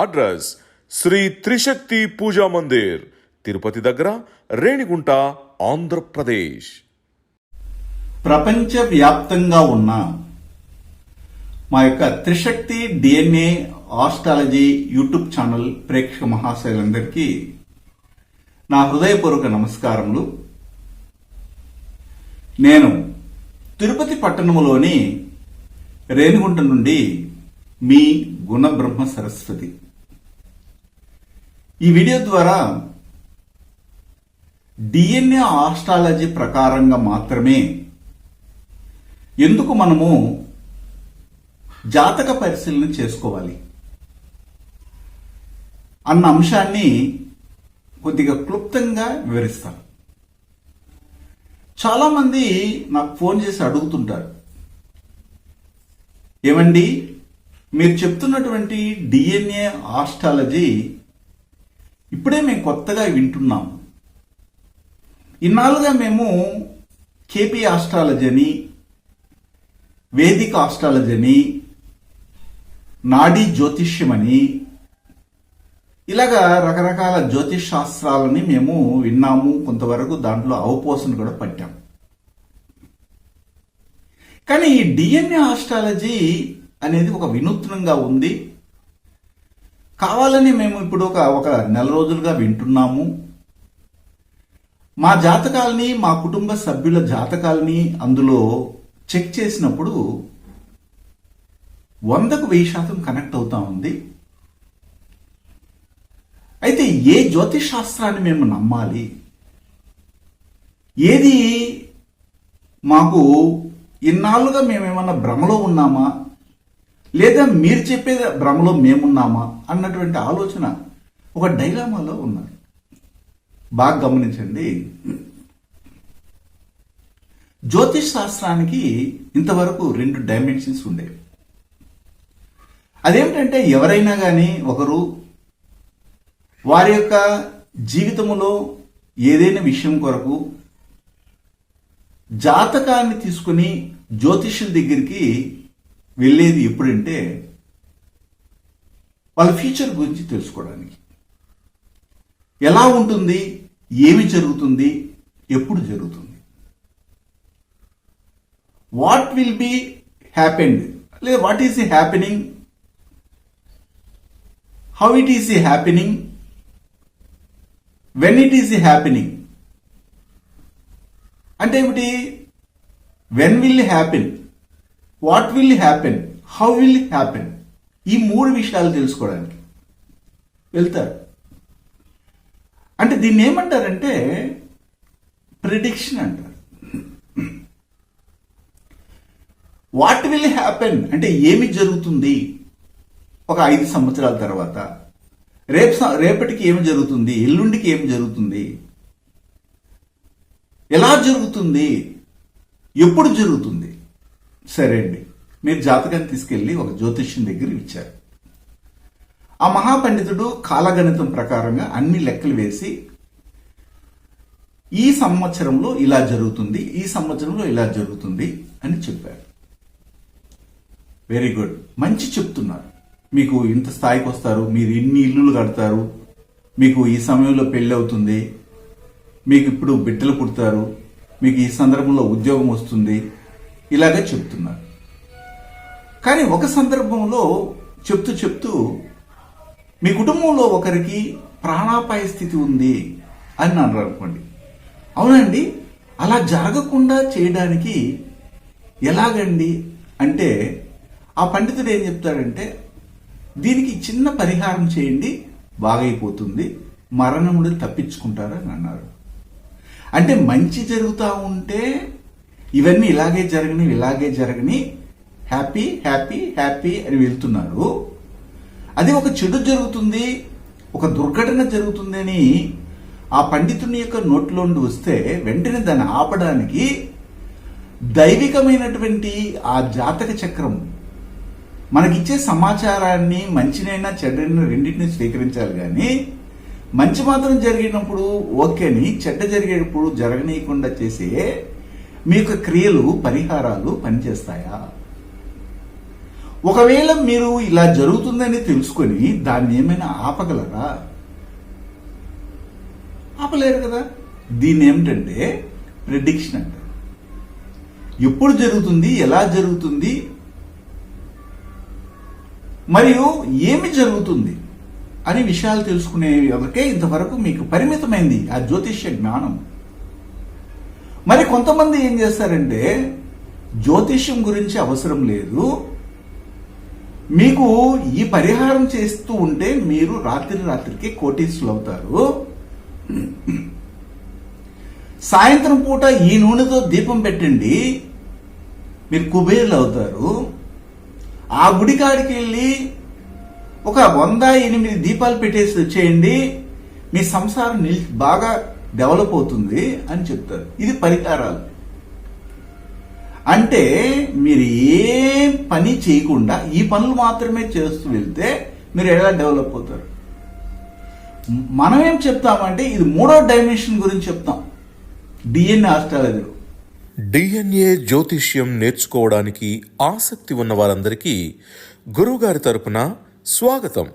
Address Shri Trishakti Puja Mandir Tirupati దగ్గర రేణిగుంట ఆంధ్రప్రదేశ్. ప్రపంచవ్యాప్తంగా ఉన్న మా యొక్క Trishakti DNA astrology YouTube channel ప్రేక్షక మహాశయులందరికీ నా హృదయపూర్వక నమస్కారములు. నేను తిరుపతి పట్టణములోని రేణిగుంట నుండి మీ గుణబ్రహ్మ సరస్వతి. ఈ వీడియో ద్వారా డిఎన్ఏ ఆస్ట్రాలజీ ప్రకారంగా మాత్రమే ఎందుకు మనము జాతక పరిశీలన చేసుకోవాలి అన్న అంశాన్ని కొద్దిగా క్లుప్తంగా వివరిస్తాను. చాలామంది నాకు ఫోన్ చేసి అడుగుతుంటారు. ఏమండి? మీరు చెప్తున్నటువంటి డిఎన్ఏ ఆస్ట్రాలజీ ఇప్పుడే మేము కొత్తగా వింటున్నాం ఇన్నాళ్ళుగా మేము కేపీ ఆస్ట్రాలజీ అని వేదిక ఆస్ట్రాలజీని నాడీ జ్యోతిష్యమని ఇలాగా రకరకాల జ్యోతిష్ శాస్త్రాలని మేము విన్నాము. కొంతవరకు దాంట్లో అవపోసను కూడా పట్టాం. కానీ ఈ డిఎన్ఏ ఆస్ట్రాలజీ అనేది ఒక వినూత్నంగా ఉంది. కావాలని మేము ఇప్పుడు ఒక ఒక నెల రోజులుగా వింటున్నాము. మా జాతకాలని మా కుటుంబ సభ్యుల జాతకాలని అందులో చెక్ చేసినప్పుడు వందకు వెయ్యి శాతం కనెక్ట్ అవుతా ఉంది. అయితే ఏ జ్యోతిష్ శాస్త్రాన్ని మేము నమ్మాలి? ఏది మాకు ఇన్నాళ్ళుగా మేమేమన్నా భ్రమలో ఉన్నామా? లేదా మీరు చెప్పేది భ్రమలో మేమున్నామా అన్నటువంటి ఆలోచన ఒక డైలామాలో ఉన్నారు బాగా గమనించండి. జ్యోతిష్ శాస్త్రానికి ఇంతవరకు రెండు డైమెన్షన్స్ ఉండేవి అదేమిటంటే ఎవరైనా కానీ ఒకరు వారి యొక్క జీవితంలో ఏదైనా విషయం కొరకు జాతకాన్ని తీసుకుని జ్యోతిష్యుల దగ్గరికి వెళ్ళేది ఎప్పుడంటే వాళ్ళ ఫ్యూచర్ గురించి తెలుసుకోవడానికి. ఎలా ఉంటుంది? ఏమి జరుగుతుంది? ఎప్పుడు జరుగుతుంది? వాట్ విల్ బి హ్యాపెండ్ లేదా what is the happening how it is the happening when it is the happening అంటే ఏమిటి? When will happen what will happen how will happen ఈ మూడు విషయాలు తెలుసుకోవడానికి. వెళ్తారు. అంటే దీన్ని ఏమంటారంటే ప్రిడిక్షన్ అంటారు. వాట్ విల్ హ్యాపెన్ అంటే ఏమి జరుగుతుంది? ఒక ఐదు సంవత్సరాల తర్వాత. రేపు రేపటికి ఏమి జరుగుతుంది? ఎల్లుండికి ఏమి జరుగుతుంది? ఎలా జరుగుతుంది? ఎప్పుడు జరుగుతుంది? సరే అండి. మీరు జాతకాన్ని తీసుకెళ్ళి ఒక జ్యోతిష్యం దగ్గర ఇచ్చారు. ఆ మహాపండితుడు కాలగణితం ప్రకారంగా అన్ని లెక్కలు వేసి ఈ సంవత్సరంలో ఇలా జరుగుతుంది ఈ సంవత్సరంలో ఇలా జరుగుతుంది అని చెప్పారు. Very good. మంచి చెప్తున్నారు. మీకు ఇంత స్థాయికి వస్తారు మీరు ఇన్ని ఇల్లులు కడతారు మీకు ఈ సమయంలో పెళ్ళి అవుతుంది మీకు ఇప్పుడు బిడ్డలు పుడతారు మీకు ఈ సందర్భంలో ఉద్యోగం వస్తుంది ఇలాగే చెప్తున్నారు. కానీ ఒక సందర్భంలో చెప్తూ చెప్తూ మీ కుటుంబంలో ఒకరికి ప్రాణాపాయ స్థితి ఉంది అని అన్నారు అనుకోండి. అవునండి అలా జరగకుండా చేయడానికి ఎలాగండి? అంటే ఆ పండితుడు ఏం చెప్తాడంటే దీనికి చిన్న పరిహారం చేయండి బాగైపోతుంది మరణముడు తప్పించుకుంటారని అన్నారు. అంటే మంచి జరుగుతూ ఉంటే ఇవన్నీ ఇలాగే జరగని ఇలాగే జరగని హ్యాపీ హ్యాపీ హ్యాపీ అని వెళ్తున్నారు. అది ఒక చెడు జరుగుతుంది ఒక దుర్ఘటన జరుగుతుంది అని ఆ పండితుని యొక్క నోట్లో నుండి వస్తే వెంటనే దాన్ని ఆపడానికి దైవికమైనటువంటి ఆ జాతక చక్రం మనకిచ్చే సమాచారాన్ని మంచినైనా చెడ్డైనా రెండింటిని స్వీకరించాలి కానీ మంచి మాత్రం జరిగినప్పుడు ఓకేని చెడ్డ జరిగేటప్పుడు జరగనీయకుండా చేసే మీ యొక్క క్రియలు పరిహారాలు పనిచేస్తాయా? ఒకవేళ మీరు ఇలా జరుగుతుందని తెలుసుకొని దాన్ని ఏమైనా ఆపగలరా? ఆపలేరు కదా. దీన్ని ఏమిటంటే ప్రిడిక్షన్ అంటారు ఎప్పుడు జరుగుతుంది ఎలా జరుగుతుంది? మరియు ఏమి జరుగుతుంది అని విషయాలు తెలుసుకునే ఎవరికే ఇంతవరకు మీకు పరిమితమైంది ఆ జ్యోతిష్య జ్ఞానం. మరి కొంతమంది ఏం చేస్తారంటే జ్యోతిష్యం గురించి అవసరం లేదు. మీకు ఈ పరిహారం చేస్తూ ఉంటే మీరు రాత్రి రాత్రికి కోటీసులు అవుతారు సాయంత్రం పూట ఈ నూనెతో దీపం పెట్టండి మీరు కుబేర్లు అవుతారు ఆ గుడికాడికి వెళ్ళి ఒక వంద ఎనిమిది దీపాలు పెట్టేసి వచ్చేయండి. మీ సంసారం నిల్ బాగా డెవలప్ అవుతుంది అని చెప్తారు. ఇది పరిహారాలు అంటే మీరు ఏ పని చేయకుండా ఈ పనులు మాత్రమే చేస్తూ వెళ్తే మీరు ఎలా డెవలప్ అవుతారు? మనం ఏం చెప్తామంటే ఇది మూడో డైమెన్షన్ గురించి చెప్తాం. డిఎన్ఏ ఆస్ట్రాలజీలో. డిఎన్ఏ జ్యోతిష్యం నేర్చుకోవడానికి ఆసక్తి ఉన్న వారందరికీ గురువుగారి తరపున స్వాగతం.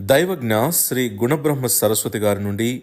దైవజ్ఞ శ్రీ గుణబ్రహ్మ సరస్వతి గారి నుండి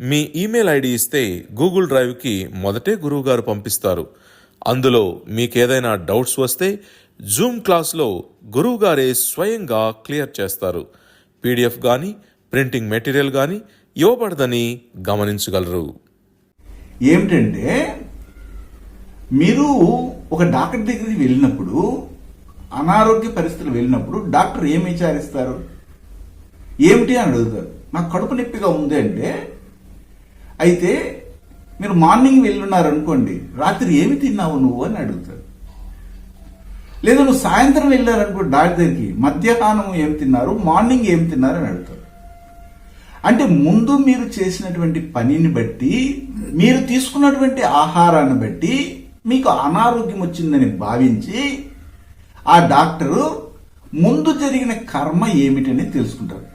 మీ ఈమెయిల్ ఐడి ఇస్తే గూగుల్ డ్రైవ్కి మొదటే గురువుగారు పంపిస్తారు. అందులో మీకేదైనా డౌట్స్ వస్తే జూమ్ క్లాస్లో గురువుగారే స్వయంగా క్లియర్ చేస్తారు. పీడిఎఫ్ కానీ ప్రింటింగ్ మెటీరియల్ కానీ ఇవ్వబడదని గమనించగలరు. ఏమిటంటే మీరు ఒక డాక్టర్ దగ్గరికి వెళ్ళినప్పుడు అనారోగ్య పరిస్థితులు వెళ్ళినప్పుడు డాక్టర్ ఏమి విచారిస్తారు? ఏమిటి అని అడుగుతారు. నాకు కడుపు నొప్పిగా ఉంది అంటే అయితే మీరు మార్నింగ్ వెళ్ళున్నారు అనుకోండి రాత్రి ఏమి తిన్నావు నువ్వు అని అడుగుతాడు. లేదా నువ్వు సాయంత్రం వెళ్ళారనుకో డాక్టర్ దగ్గరికి మధ్యాహ్నం ఏం తిన్నారు మార్నింగ్ ఏం తిన్నారు అని అడుగుతారు అంటే ముందు మీరు చేసినటువంటి పనిని బట్టి మీరు తీసుకున్నటువంటి ఆహారాన్ని బట్టి మీకు అనారోగ్యం వచ్చిందని భావించి ఆ డాక్టరు ముందు జరిగిన కర్మ ఏమిటని తెలుసుకుంటారు.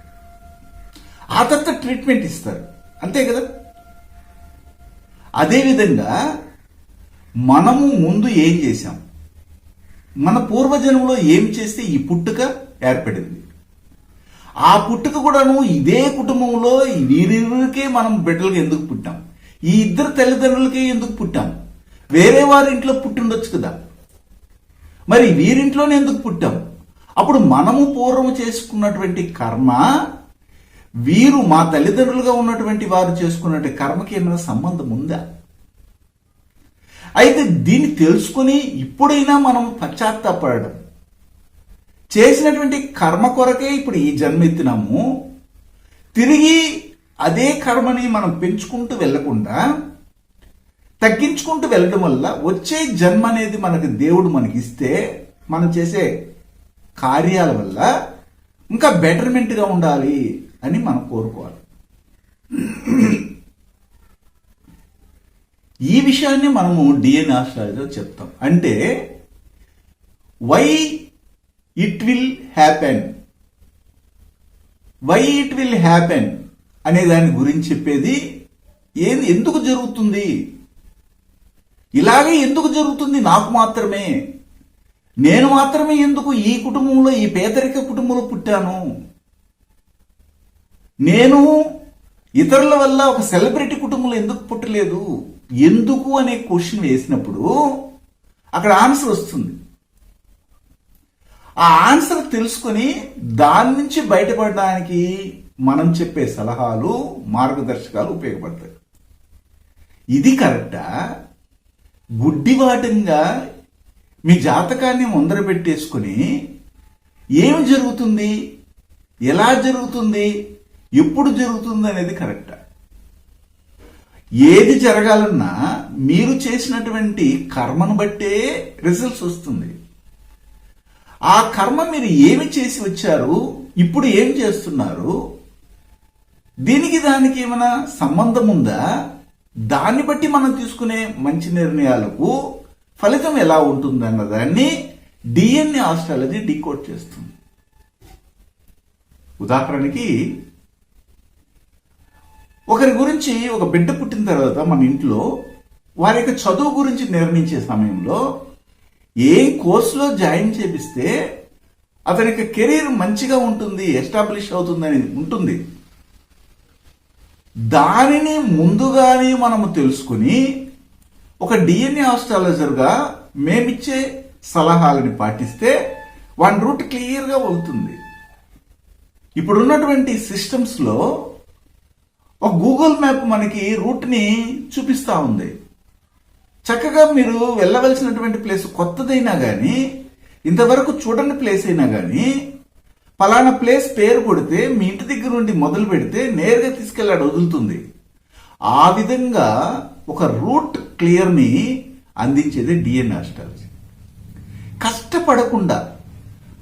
ఆ తర్వాత ట్రీట్మెంట్ ఇస్తారు. అంతే కదా? అదేవిధంగా మనము ముందు ఏం చేశాం? మన పూర్వజన్మలో ఏం చేస్తే ఈ పుట్టుక ఏర్పడింది? ఆ పుట్టుక కూడాను ఇదే కుటుంబంలో వీరికే మనం బిడ్డలకి ఎందుకు పుట్టాం? ఈ ఇద్దరు తల్లిదండ్రులకే ఎందుకు పుట్టాం? వేరే వారి ఇంట్లో పుట్టిండొచ్చు కదా. మరి వీరింట్లోనే ఎందుకు పుట్టాం? అప్పుడు మనము పూర్వం చేసుకున్నటువంటి కర్మ వీరు మా తల్లిదండ్రులుగా ఉన్నటువంటి వారు చేసుకున్నటువంటి కర్మకి ఏమైనా సంబంధం ఉందా? అయితే దీన్ని తెలుసుకుని ఇప్పుడైనా మనం పశ్చాత్తాపడడం. చేసినటువంటి కర్మ కొరకే ఇప్పుడు ఈ జన్మ ఎత్తినాము తిరిగి అదే కర్మని మనం పెంచుకుంటూ వెళ్ళకుండా తగ్గించుకుంటూ వెళ్ళడం వల్ల వచ్చే జన్మ అనేది మనకి దేవుడు మనకి ఇస్తే మనం చేసే కార్యాల వల్ల ఇంకా బెటర్మెంట్గా ఉండాలి. అని మనం కోరుకోవాలి. ఈ విషయాన్ని మనము డిఎన్ఏ ఆస్ట్రాలజీలో చెప్తాం. అంటే why it will happen why it will happen అనే దాని గురించి చెప్పేది ఏది ఎందుకు జరుగుతుంది? ఇలాగే ఎందుకు జరుగుతుంది? నాకు మాత్రమే. నేను మాత్రమే ఎందుకు ఈ కుటుంబంలో ఈ పేదరిక కుటుంబంలో పుట్టాను? నేను ఇతరుల వల్ల ఒక సెలబ్రిటీ కుటుంబంలో ఎందుకు పుట్టలేదు? ఎందుకు అనే క్వశ్చన్ వేసినప్పుడు అక్కడ ఆన్సర్ వస్తుంది. ఆ ఆన్సర్ తెలుసుకొని దాని నుంచి బయటపడడానికి మనం చెప్పే సలహాలు మార్గదర్శకాలు ఉపయోగపడతాయి. ఇది కరెక్టా? గుడ్డివాటంగా మీ జాతకాన్ని ముందర పెట్టేసుకుని ఏమి జరుగుతుంది? ఎలా జరుగుతుంది? ఎప్పుడు జరుగుతుంది అనేది కరెక్ట్. ఏది జరగాలన్నా మీరు చేసినటువంటి కర్మను బట్టే రిజల్ట్స్ వస్తుంది. ఆ కర్మ మీరు ఏమి చేసి వచ్చారు ఇప్పుడు ఏం చేస్తున్నారు దీనికి దానికి ఏమైనా సంబంధం ఉందా? దాన్ని బట్టి మనం తీసుకునే మంచి నిర్ణయాలకు ఫలితం ఎలా ఉంటుంది అన్న దాన్ని డిఎన్ఏ ఆస్ట్రాలజీ డీకోడ్ చేస్తుంది. ఉదాహరణకి ఒకరి గురించి ఒక బిడ్డ పుట్టిన తర్వాత మన ఇంట్లో వారి యొక్క చదువు గురించి నిర్ణయించే సమయంలో ఏ కోర్సులో జాయిన్ చేపిస్తే అతని యొక్క కెరీర్ మంచిగా ఉంటుంది ఎస్టాబ్లిష్ అవుతుంది అనేది ఉంటుంది. దానిని ముందుగానే మనము తెలుసుకుని ఒక డిఎన్ఏ ఆస్ట్రాలజర్గా మేమిచ్చే సలహాలని పాటిస్తే వన్ రూట్ క్లియర్గా అవుతుంది ఇప్పుడున్నటువంటి సిస్టమ్స్లో ఒక గూగుల్ మ్యాప్ మనకి రూట్ని చూపిస్తూ ఉంది. చక్కగా మీరు వెళ్ళవలసినటువంటి ప్లేస్ కొత్తదైనా కానీ ఇంతవరకు చూడని ప్లేస్ అయినా కానీ పలానా ప్లేస్ పేరు కొడితే మీ ఇంటి దగ్గర నుండి మొదలు పెడితే నేరుగా తీసుకెళ్ళాడు వదులుతుంది. ఆ విధంగా ఒక రూట్ క్లియర్ని అందించేది డిఎన్ ఆస్ట్రాలజీ. కష్టపడకుండా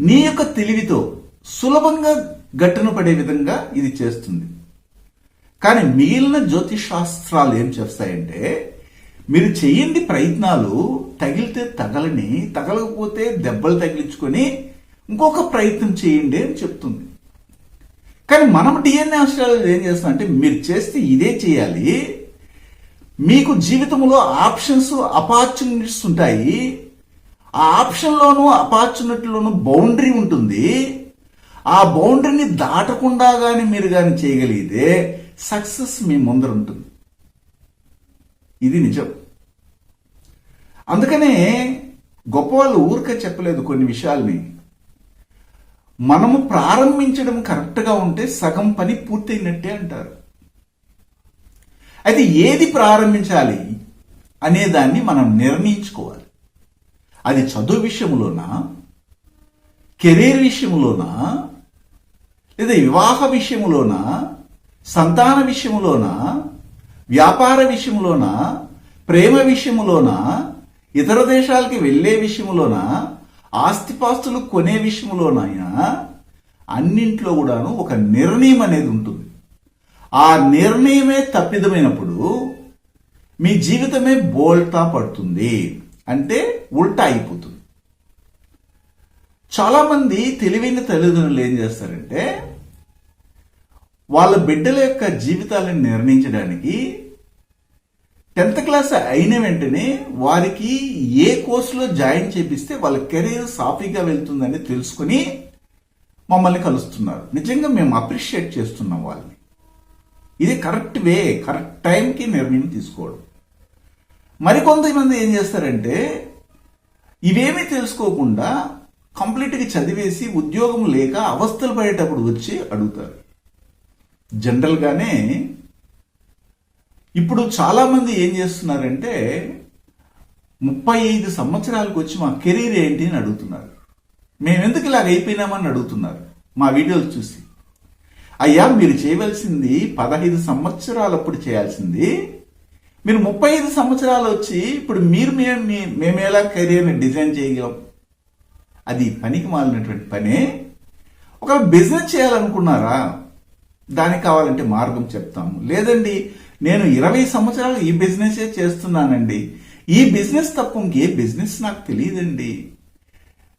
నీ యొక్క తెలివితో సులభంగా గట్టును పడే విధంగా ఇది చేస్తుంది. కానీ మిగిలిన జ్యోతిష్ శాస్త్రాలు ఏం చేస్తాయంటే మీరు చేయండి ప్రయత్నాలు తగిలితే తగలని తగలకపోతే దెబ్బలు తగిలించుకొని ఇంకొక ప్రయత్నం చేయండి అని చెప్తుంది. కానీ మనం డిఎన్ఏ ఆస్ట్రాలజీ ఏం చేస్తాం అంటే మీరు చేస్తే ఇదే చేయాలి మీకు జీవితంలో ఆప్షన్స్ అపార్చునిటీస్ ఉంటాయి ఆ ఆప్షన్లోనూ అపార్చునిటీలోనూ బౌండరీ ఉంటుంది ఆ బౌండరీని దాటకుండా కానీ మీరు కానీ చేయగలిగితే సక్సెస్ మీ ముందర ఉంటుంది. ఇది నిజం. అందుకనే గొప్పవాళ్ళు ఊరికే చెప్పలేదు కొన్ని విషయాల్ని. మనము ప్రారంభించడం కరెక్ట్గా ఉంటే సగం పని పూర్తయినట్టే అంటారు. అయితే ఏది ప్రారంభించాలి అనే దాన్ని మనం నిర్ణయించుకోవాలి. అది చదువు విషయంలోనా? కెరీర్ విషయంలోనా? లేదా వివాహ విషయంలోనా? సంతాన విషయంలోన వ్యాపార విషయంలోన ప్రేమ విషయంలోన ఇతర దేశాలకి వెళ్ళే విషయంలోన ఆస్తిపాస్తులు కొనే విషయంలోనైనా అన్నింట్లో కూడాను ఒక నిర్ణయం అనేది ఉంటుంది. ఆ నిర్ణయమే తప్పిదమైనప్పుడు మీ జీవితమే బోల్తా పడుతుంది. అంటే ఉల్టా అయిపోతుంది. చాలామంది తెలివైన తల్లిదండ్రులు ఏం చేస్తారంటే వాళ్ళ బిడ్డల యొక్క జీవితాలను నిర్ణయించడానికి టెన్త్ క్లాస్ అయిన వెంటనే వారికి ఏ కోర్సులో జాయిన్ చేపిస్తే వాళ్ళ కెరీర్ సాఫీగా వెళ్తుందని తెలుసుకుని మమ్మల్ని కలుస్తున్నారు. నిజంగా మేము అప్రిషియేట్ చేస్తున్నాం వాళ్ళని. ఇది కరెక్ట్ వే కరెక్ట్ టైంకి నిర్ణయం తీసుకోవడం. మరికొంతమంది ఏం చేస్తారంటే ఇవేమీ తెలుసుకోకుండా కంప్లీట్గా చదివేసి ఉద్యోగం లేక అవస్థలు పడేటప్పుడు వచ్చి అడుగుతారు. జనరల్గానే ఇప్పుడు చాలామంది ఏం చేస్తున్నారంటే ముప్పై ఐదు సంవత్సరాలకు వచ్చి మా కెరీర్ ఏంటి అని అడుగుతున్నారు. మేము ఎందుకు ఇలాగ అయిపోయినామని అడుగుతున్నారు. మా వీడియోలు చూసి. అయ్యా మీరు చేయవలసింది పదహైదు సంవత్సరాలప్పుడు చేయాల్సింది. మీరు ముప్పై ఐదు సంవత్సరాలు వచ్చి ఇప్పుడు మీరు మేము మీ- మేము ఎలా కెరీర్ని డిజైన్ చేయగలం? అది పనికి మాలినటువంటి పనే. ఒక బిజినెస్ చేయాలనుకున్నారా? దానికి కావాలంటే మార్గం చెప్తాము. లేదండి నేను ఇరవై సంవత్సరాలు ఈ బిజినెసే చేస్తున్నానండి. ఈ బిజినెస్ తప్ప ఇంకే బిజినెస్ నాకు తెలియదండి.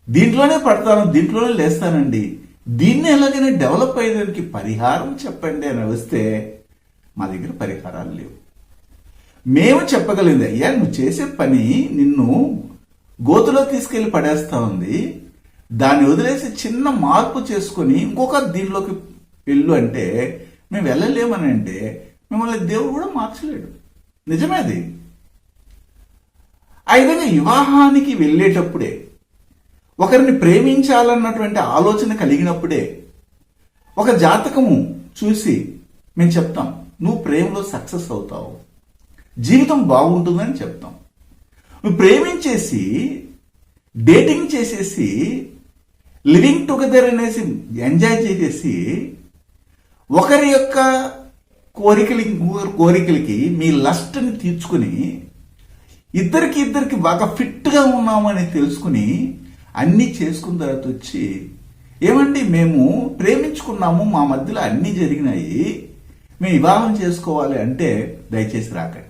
దీంట్లోనే పడతాను దీంట్లోనే లేస్తానండి. దీన్ని ఎలాగైనా డెవలప్ అయ్యేదానికి పరిహారం చెప్పండి అని వస్తే మా దగ్గర పరిహారాలు లేవు. మేము చెప్పగలిగింది అయ్యా నువ్వు చేసే పని నిన్ను గోతులో తీసుకెళ్ళి పడేస్తా ఉంది. దాన్ని వదిలేసి చిన్న మార్పు చేసుకొని ఇంకొక దీనిలోకి వెళ్ళు అంటే మేము వెళ్ళలేమని అంటే మిమ్మల్ని దేవుడు కూడా మార్చలేడు. నిజమే అది. ఆ విధంగా వివాహానికి వెళ్ళేటప్పుడే ఒకరిని ప్రేమించాలన్నటువంటి ఆలోచన కలిగినప్పుడే ఒక జాతకము చూసి మేము చెప్తాం నువ్వు ప్రేమలో సక్సెస్ అవుతావు. జీవితం బాగుంటుందని చెప్తాం. నువ్వు ప్రేమించేసి డేటింగ్ చేసేసి లివింగ్ టుగెదర్ అనేసి ఎంజాయ్ చేసేసి ఒకరి యొక్క కోరికలు ఇంకొకరి కోరికలకి మీ లస్ట్ని తీర్చుకుని ఇద్దరికి ఇద్దరికి బాగా ఫిట్గా ఉన్నామని తెలుసుకుని అన్నీ చేసుకున్న తర్వాత వచ్చి ఏమండి మేము ప్రేమించుకున్నాము మా మధ్యలో అన్నీ జరిగినాయి మేము వివాహం చేసుకోవాలి అంటే దయచేసి రాకండి.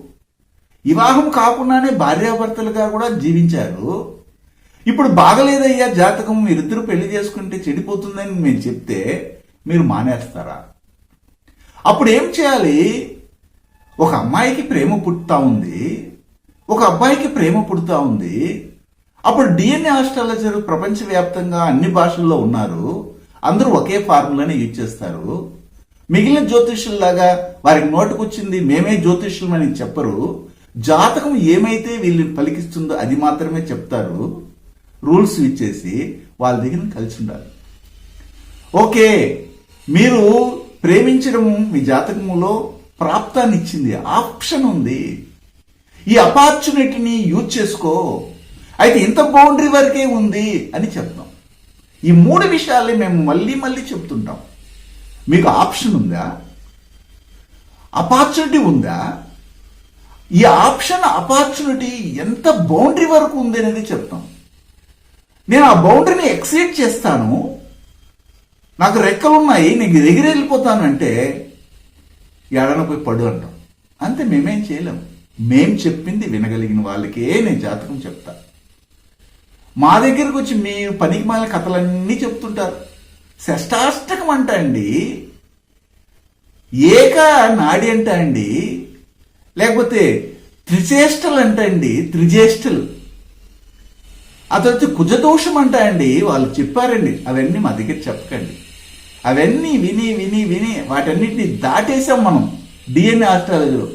వివాహం కాకుండానే భార్యాభర్తలుగా కూడా జీవించారు. ఇప్పుడు బాగలేదయ్యా జాతకం మీరిద్దరు పెళ్ళి చేసుకుంటే చెడిపోతుందని మేము చెప్తే మీరు మానేస్తారా? అప్పుడు ఏం చేయాలి? ఒక అమ్మాయికి ప్రేమ పుట్టుతా ఉంది. ఒక అబ్బాయికి ప్రేమ పుడుతా ఉంది. అప్పుడు డిఎన్ఏ ఆస్ట్రాలజర్ ప్రపంచవ్యాప్తంగా అన్ని భాషల్లో ఉన్నారు. అందరూ ఒకే ఫార్ములానే యూజ్ చేస్తారు. మిగిలిన జ్యోతిష్యుల్లాగా వారికి నోటుకొచ్చింది మేమే జ్యోతిష్యులమని చెప్పరు. జాతకం ఏమైతే వీళ్ళు పలికిస్తుందో అది మాత్రమే చెప్తారు. రూల్స్ ఇచ్చేసి వాళ్ళ దగ్గర కలిసి ఉండాలి. ఓకే మీరు ప్రేమించడం మీ జాతకంలో ప్రాప్తాన్ని ఇచ్చింది ఆప్షన్ ఉంది. ఈ అపార్చునిటీని యూజ్ చేసుకో. అయితే ఇంత బౌండరీ వరకే ఉంది అని చెప్తాం. ఈ మూడు విషయాల్ని మేము మళ్ళీ మళ్ళీ చెప్తుంటాం. మీకు ఆప్షన్ ఉందా? అపార్చునిటీ ఉందా? ఈ ఆప్షన్ అపార్చునిటీ ఎంత బౌండరీ వరకు ఉంది అనేది చెప్తాం. నేను ఆ బౌండరీని ఎక్సీడ్ చేస్తాను. నాకు రెక్కలు ఉన్నాయి నీకు దగ్గర వెళ్ళిపోతాను అంటే ఎడన పోయి పడు అంటాం. అంతే మేమేం చేయలేం. మేం చెప్పింది వినగలిగిన వాళ్ళకే నేను జాతకం చెప్తా. మా దగ్గరకు వచ్చి మీ పనికి మాలిన కథలన్నీ చెప్తుంటారు. షష్టాష్టకం అంట అండి. ఏక నాడి అంట అండి. లేకపోతే త్రిచేష్టలు అంట అండి త్రిజేష్టలు ఆ తర్వాత కుజదోషం అంటాయండి వాళ్ళు చెప్పారండి అవన్నీ మా దగ్గర చెప్పకండి. అవన్నీ విని విని విని వాటన్నిటిని దాటేసాం మనం డిఎన్ఏ ఆస్ట్రాలజీలో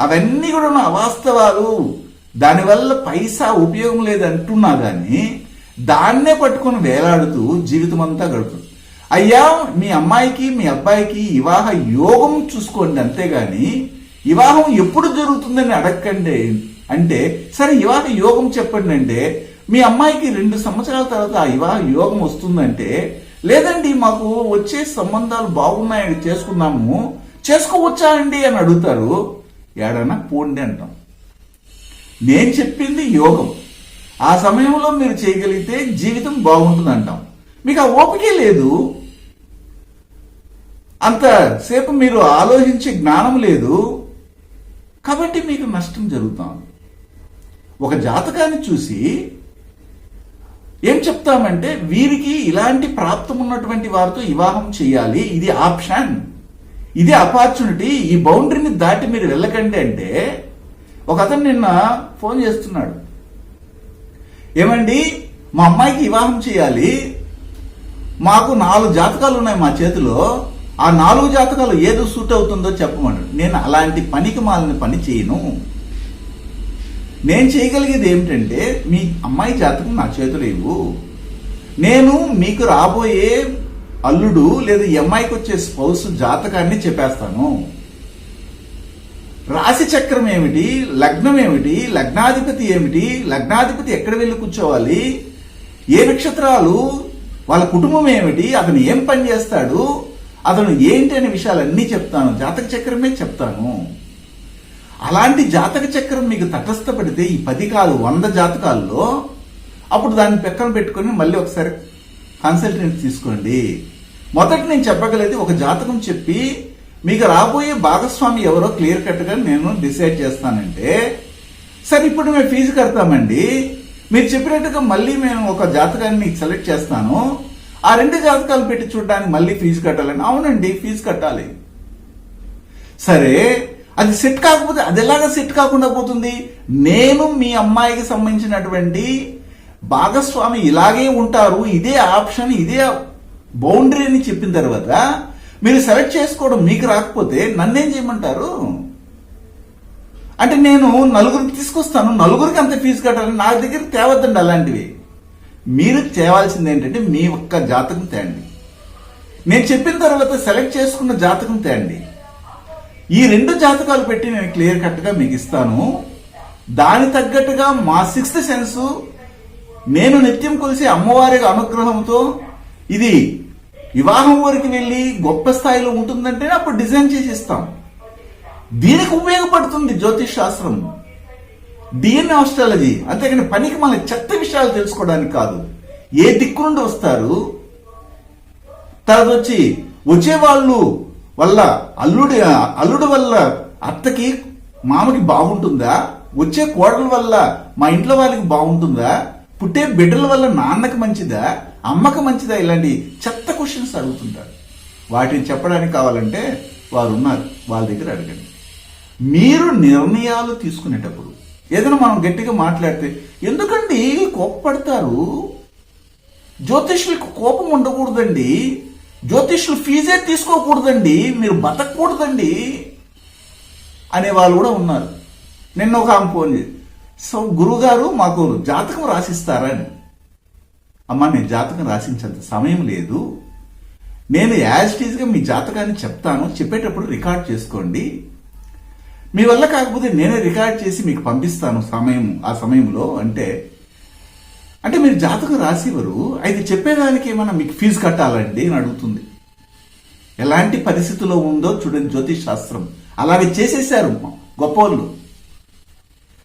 అవన్నీ కూడా అవాస్తవాలు. దానివల్ల పైసా ఉపయోగం లేదంటున్నా కానీ దాన్నే పట్టుకొని వేలాడుతూ జీవితం అంతా గడుపుతుంది అయ్యా మీ అమ్మాయికి మీ అబ్బాయికి వివాహ యోగం చూసుకోండి అంతేగాని వివాహం ఎప్పుడు జరుగుతుందని అడగకండి అంటే సరే వివాహ యోగం చెప్పండి అంటే మీ అమ్మాయికి రెండు సంవత్సరాల తర్వాత ఆ వివాహ యోగం వస్తుందంటే లేదండి మాకు వచ్చే సంబంధాలు బాగున్నాయని చేసుకున్నాము చేసుకోవచ్చా అండి అని అడుగుతారు. ఏడన్నా పోండి అంటాం. నేను చెప్పింది యోగం. ఆ సమయంలో మీరు చేయగలిగితే జీవితం బాగుంటుంది అంటాం. మీకు ఆ ఓపికే లేదు. అంతసేపు మీరు ఆలోచించే జ్ఞానం లేదు. కాబట్టి మీకు నష్టం జరుగుతాం ఒక జాతకాన్ని చూసి ఏం చెప్తామంటే వీరికి ఇలాంటి ప్రాప్తం ఉన్నటువంటి వారితో వివాహం చేయాలి ఇది ఆప్షన్. ఇది ఆపర్చునిటీ ఈ బౌండరీని దాటి మీరు వెళ్ళకండి అంటే ఒక అతను నిన్న ఫోన్ చేస్తున్నాడు. ఏమండి మా అమ్మాయికి వివాహం చేయాలి మాకు నాలుగు జాతకాలు ఉన్నాయి మా చేతిలో ఆ నాలుగు జాతకాలు ఏదో సూట్ అవుతుందో చెప్పమన్నాడు నేను అలాంటి పనికి మాలిన పని చేయను. నేను చేయగలిగేది ఏమిటంటే మీ అమ్మాయి జాతకం నా చేతులు ఇవ్వు. నేను మీకు రాబోయే అల్లుడు లేదా ఈ అమ్మాయికి వచ్చే స్పౌస్ జాతకాన్ని చెప్పేస్తాను. రాశి చక్రం ఏమిటి? లగ్నం ఏమిటి? లగ్నాధిపతి ఏమిటి? లగ్నాధిపతి ఎక్కడ వెళ్ళి కూర్చోవాలి? ఏ నక్షత్రాలు? వాళ్ళ కుటుంబం ఏమిటి? అతను ఏం పని చేస్తాడు? అతను ఏంటి అనే విషయాలన్నీ చెప్తాను. జాతక చక్రమే చెప్తాను. అలాంటి జాతక చక్రం మీకు తటస్థపడితే ఈ పది కాదు వంద జాతకాల్లో అప్పుడు దాన్ని పెక్కన పెట్టుకొని మళ్ళీ ఒకసారి కన్సల్టెంట్ తీసుకోండి. మొదట నేను చెప్పగలిగేది ఒక జాతకం చెప్పి మీకు రాబోయే భాగస్వామి ఎవరో క్లియర్ కట్గా నేను డిసైడ్ చేస్తానంటే సరే ఇప్పుడు మేము ఫీజు కడతామండి. మీరు చెప్పినట్టుగా మళ్ళీ మేము ఒక జాతకాన్ని సెలెక్ట్ చేస్తాను. ఆ రెండు జాతకాలు పెట్టి చూడడానికి మళ్ళీ ఫీజు కట్టాలని. అవునండి ఫీజు కట్టాలి. సరే అది సెట్ కాకపోతే అది ఎలాగా సెట్ కాకుండా పోతుంది? నేను మీ అమ్మాయికి సంబంధించినటువంటి భాగస్వామి ఇలాగే ఉంటారు ఇదే ఆప్షన్ ఇదే బౌండరీ అని చెప్పిన తర్వాత మీరు సెలెక్ట్ చేసుకోవడం మీకు రాకపోతే నన్నేం చేయమంటారు? అంటే నేను నలుగురికి తీసుకొస్తాను నలుగురికి అంత ఫీజు కట్టాలి నా దగ్గర తేవద్దండి అలాంటివి. మీరు చేయవలసింది ఏంటంటే మీ ఒక్క జాతకం తేండి. నేను చెప్పిన తర్వాత సెలెక్ట్ చేసుకున్న జాతకం తేండి. ఈ రెండు జాతకాలు పెట్టి నేను క్లియర్ కట్గా మీకు ఇస్తాను. దాని తగ్గట్టుగా మా సిక్స్త్ సెన్స్ నేను నిత్యం కొలిసి అమ్మవారి అనుగ్రహంతో ఇది వివాహం వరకు వెళ్ళి గొప్ప స్థాయిలో ఉంటుందంటే అప్పుడు డిజైన్ చేసి ఇస్తాం దీనికి ఉపయోగపడుతుంది జ్యోతిష్ శాస్త్రం. డిఎన్ఏ ఆస్ట్రాలజీ అంతేకాని పనికి మన చెత్త విషయాలు తెలుసుకోవడానికి కాదు. ఏ దిక్కు నుండి వస్తారు? తర్వాత వచ్చి వచ్చే వాళ్ళు వల్ల అల్లుడి అల్లుడు వల్ల అత్తకి మామకి బాగుంటుందా? వచ్చే కోడల వల్ల మా ఇంట్లో వాళ్ళకి బాగుంటుందా? పుట్టే బిడ్డల వల్ల నాన్నకి మంచిదా? అమ్మకి మంచిదా? ఇలాంటి చెత్త క్వశ్చన్స్ అడుగుతుంటారు. వాటిని చెప్పడానికి కావాలంటే వారు ఉన్నారు వాళ్ళ దగ్గర అడగండి. మీరు నిర్ణయాలు తీసుకునేటప్పుడు ఏదైనా మనం గట్టిగా మాట్లాడితే ఎందుకండి కోపపడతారు? జ్యోతిష్యులకు కోపం ఉండకూడదండి. జ్యోతిష్యులు ఫీజే తీసుకోకూడదండి. మీరు బతకూడదండి అనే వాళ్ళు కూడా ఉన్నారు. నిన్న ఒక ఆమె ఫోన్ చేసి సో గురుగారు మాకు జాతకం రాసిస్తారా అని. అమ్మ నేను జాతకం రాసించేంత సమయం లేదు. నేను యాజ్ టీజ్గా మీ జాతకాన్ని చెప్తాను. చెప్పేటప్పుడు రికార్డ్ చేసుకోండి. మీ వల్ల కాకపోతే నేనే రికార్డ్ చేసి మీకు పంపిస్తాను సమయం ఆ సమయంలో అంటే అంటే మీరు జాతకం రాసివ్వరు అయితే చెప్పేదానికి ఏమన్నా మీకు ఫీజు కట్టాలండి అని అడుగుతుంది. ఎలాంటి పరిస్థితిలో ఉందో చూడండి జ్యోతిష్ శాస్త్రం. అలాగే చేసేసారు గొప్పవాళ్ళు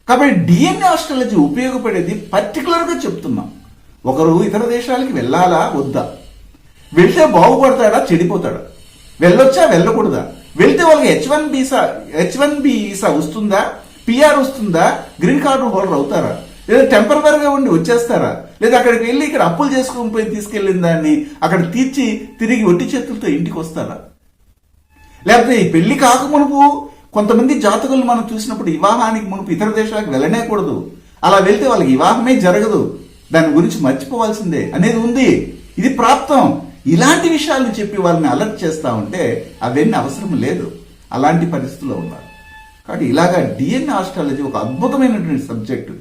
కాబట్టి డిఎన్ఏ ఆస్ట్రాలజీ ఉపయోగపడేది పర్టికులర్గా చెప్తున్నాం. ఒకరు ఇతర దేశాలకి వెళ్ళాలా వద్దా? వెళ్తే బాగుపడతాడా చెడిపోతాడా? వెళ్ళొచ్చా వెళ్ళకూడదా? వెళ్తే వాళ్ళకి H one visa H one B visa వస్తుందా పిఆర్ వస్తుందా? గ్రీన్ కార్డు హోల్డర్ అవుతారా? లేదా టెంపరీగా ఉండి వచ్చేస్తారా? లేదా అక్కడికి వెళ్ళి ఇక్కడ అప్పులు చేసుకుని పోయి తీసుకెళ్ళిన దాన్ని అక్కడ తీర్చి తిరిగి ఒట్టి చేతులతో ఇంటికి వస్తారా? లేకపోతే ఈ పెళ్ళి కాక మునుపు కొంతమంది జాతకులు మనం చూసినప్పుడు వివాహానికి మునుపు ఇతర దేశాలకు వెళ్ళనేకూడదు. అలా వెళ్తే వాళ్ళకి వివాహమే జరగదు. దాని గురించి మర్చిపోవాల్సిందే. అనేది ఉంది. ఇది ప్రాప్తం. ఇలాంటి విషయాలు చెప్పి వాళ్ళని అలర్ట్ చేస్తా ఉంటే అవన్నీ అవసరం లేదు. అలాంటి పరిస్థితుల్లో ఉన్నారు. కాబట్టి ఇలాగా డిఎన్ఏ ఆస్ట్రాలజీ ఒక అద్భుతమైనటువంటి సబ్జెక్టు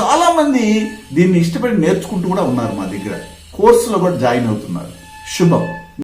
చాలా మంది దీన్ని ఇష్టపడి నేర్చుకుంటూ కూడా ఉన్నారు మా దగ్గర. కోర్సులో కూడా జాయిన్ అవుతున్నారు. శుభం.